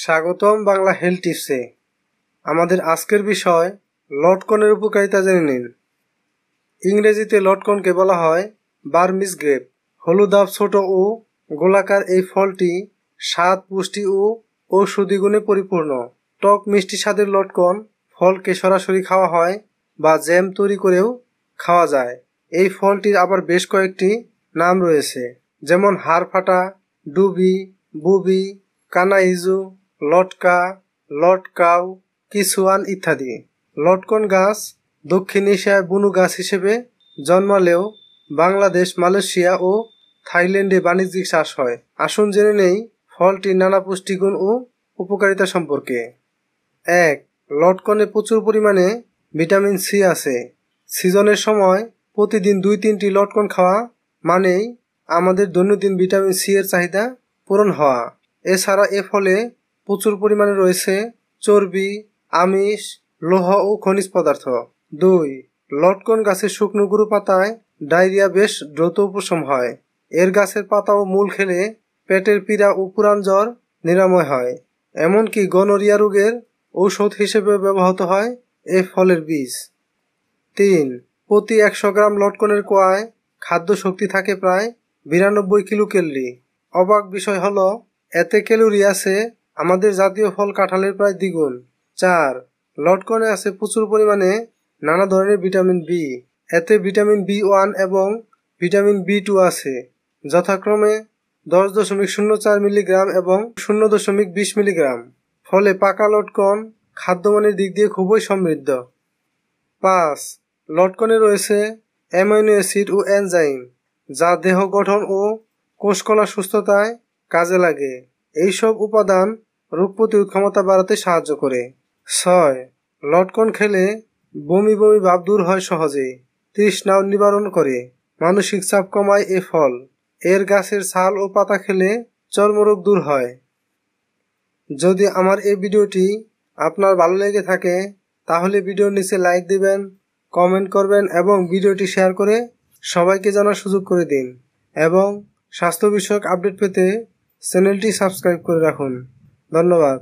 স্বাগতম বাংলা হেলথ টিপসে। আমাদের আজকের বিষয় লটকনের উপকারিতা জেনে নিন। ইংরেজিতে লটকনকে বলা হয় বার্মিস গ্রেপ। হলুদাব ছোট ও গোলাকার এই ফলটি স্বাদ, পুষ্টি ও ঔষধি গুণে পরিপূর্ণ। টক মিষ্টি স্বাদের লটকন ফলকে সরাসরি খাওয়া হয় বা জ্যাম তৈরি করেও খাওয়া যায়। এই ফলটির আবার বেশ কয়েকটি নাম রয়েছে, যেমন হাড় ফাটা ডুবি, বুবি, কানাইজু লটকা লটকাউ কিসুয়ান ইত্যাদি। লটকন গাছ দক্ষিণ এশিয়ায় বুনু গাছ হিসেবে জন্মালেও বাংলাদেশ, মালয়েশিয়া ও থাইল্যান্ডে বাণিজ্যিক চাষ হয়। আসুন জেনে নেই ফলটির নানা পুষ্টিগুণ ও উপকারিতা সম্পর্কে। এক, লটকনে প্রচুর পরিমাণে ভিটামিন সি আছে। সিজনের সময় প্রতিদিন দুই তিনটি লটকন খাওয়া মানেই আমাদের দৈনন্দিন ভিটামিন সি এর চাহিদা পূরণ হওয়া। এছাড়া এ ফলে প্রচুর পরিমাণে রয়েছে চর্বি, আমিষ, লোহ ও খনিজ পদার্থ। দুই, লটকন গাছের শুকনো গুঁড়ো পাতায় ডায়রিয়া বেশ দ্রুত উপশম হয়। এর গাছের পাতা ও মূল খেলে পেটের পীড়া ও পুরান জ্বর নিরাময় হয়। এমনকি গনোরিয়া রোগের ঔষধ হিসেবে ব্যবহৃত হয় এ ফলের বীজ। তিন, প্রতি একশো গ্রাম লটকনের কোয়ায় খাদ্য শক্তি থাকে প্রায় বিরানব্বই কিলো ক্যালরি অবাক বিষয় হলো, এতে ক্যালোরি আছে আমাদের জাতীয় ফল কাঁঠালের প্রায় দ্বিগুণ। চার, লটকনে আছে প্রচুর পরিমাণে নানা ধরনের ভিটামিন বি। এতে ভিটামিন বি ওয়ান এবং ভিটামিন বি টু আছে। যথাক্রমে দশ দশমিক শূন্য চার মিলিগ্রাম এবং শূন্য দশমিক বিশ মিলিগ্রাম। ফলে পাকা লটকন খাদ্যমানের দিক দিয়ে খুবই সমৃদ্ধ। পাঁচ, লটকনে রয়েছে অ্যামাইনো অ্যাসিড ও এনজাইম, যা দেহ গঠন ও কোষকলা সুস্থতায় কাজে লাগে। এইসব উপাদান রোগ প্রতিরোধ ক্ষমতা বাড়াতে সাহায্য করে। ছয়, লটকন খেলে বমি বমি ভাব দূর হয় সহজে। তৃষ্ণাও নিবারণ করে। মানসিক চাপ কমায় এ ফল। এর গাছের ছাল ও পাতা খেলে চর্মরোগ দূর হয়। যদি আমার এই ভিডিওটি আপনার ভালো লেগে থাকে, তাহলে ভিডিওর নিচে লাইক দিবেন, কমেন্ট করবেন এবং ভিডিওটি শেয়ার করে সবাইকে জানার সুযোগ করে দিন। এবং স্বাস্থ্য বিষয়ক আপডেট পেতে চ্যানেলটি সাবস্ক্রাইব করে রাখুন। ধন্যবাদ।